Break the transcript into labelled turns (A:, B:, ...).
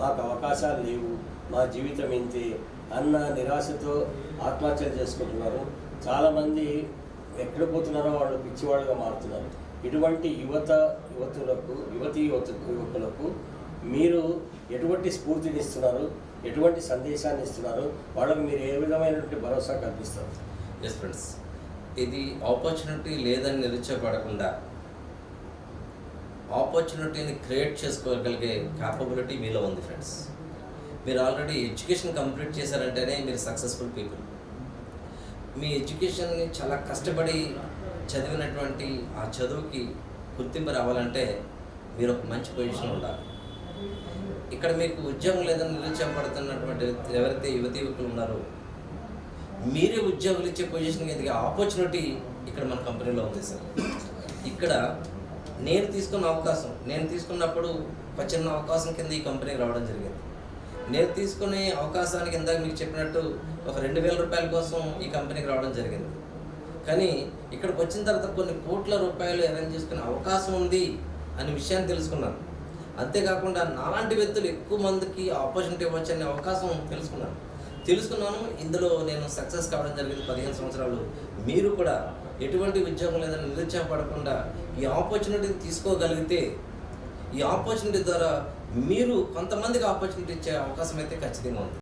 A: మాకు అవకాశాలు లేవు. మా జీవితం ఇంతే అన్న నిరాశతో ఆత్మహత్యలు చేసుకుంటున్నారు. చాలామంది ఎక్కడ పోతున్నారో వాళ్ళు పిచ్చివాళ్ళుగా మారుతున్నారు. ఇటువంటి యువత యువతులకు యువతి యువత యువకులకు మీరు ఎటువంటి స్ఫూర్తిని ఇస్తున్నారు ఎటువంటి సందేశాన్ని ఇస్తున్నారు వాళ్ళకు మీరు ఏ విధమైనటువంటి భరోసా కల్పిస్తారు?
B: ఎస్ ఫ్రెండ్స్ ఇది ఆపర్చునిటీ లేదని నిరుత్సాహపడకుండా ఆపర్చునిటీని క్రియేట్ చేసుకోగలిగే క్యాపబిలిటీ మీలో ఉంది ఫ్రెండ్స్ మీరు ఆల్రెడీ ఎడ్యుకేషన్ కంప్లీట్ చేశారంటేనే మీరు సక్సెస్ఫుల్ పీపుల్ మీ ఎడ్యుకేషన్ని చాలా కష్టపడి చదివినటువంటి ఆ చదువుకి గుర్తింపు రావాలంటే మీరు ఒక మంచి పొజిషన్ ఉండాలి. ఇక్కడ మీకు ఉద్యోగం లేదని నిరుత్సాహపడుతున్నటువంటి ఎవరైతే యువతి యువకులు ఉన్నారో మీరే ఉద్యోగులు ఇచ్చే పొజిషన్కి ఎదిగే ఆపర్చునిటీ ఇక్కడ మన కంపెనీలో ఉంది సార్ ఇక్కడ నేను తీసుకున్న అవకాశం నేను తీసుకున్నప్పుడు ఒక చిన్న అవకాశం కింద ఈ కంపెనీకి రావడం జరిగింది. నేను తీసుకునే అవకాశానికి ఇందాక మీకు చెప్పినట్టు ఒక రెండు వేల రూపాయల కోసం ఈ కంపెనీకి రావడం జరిగింది. కానీ ఇక్కడికి వచ్చిన తర్వాత కొన్ని కోట్ల రూపాయలు అరేంజ్ చేసుకునే అవకాశం ఉంది అనే విషయాన్ని తెలుసుకున్నాను. అంతేకాకుండా నాలాంటి వ్యక్తులు ఎక్కువ మందికి ఆపర్చునిటీ ఇవ్వచ్చు అనే అవకాశం తెలుసుకున్నాను. తెలుసుకున్నాను. ఇందులో నేను సక్సెస్ కావడం జరిగింది పదిహేను సంవత్సరాలు. మీరు కూడా ఎటువంటి ఉద్యోగం లేదని నిరుత్సాహపడకుండా ఈ ఆపర్చునిటీని తీసుకోగలిగితే ఈ ఆపర్చునిటీ ద్వారా మీరు కొంతమందికి ఆపర్చునిటీ ఇచ్చే అవకాశం అయితే ఖచ్చితంగా ఉంది.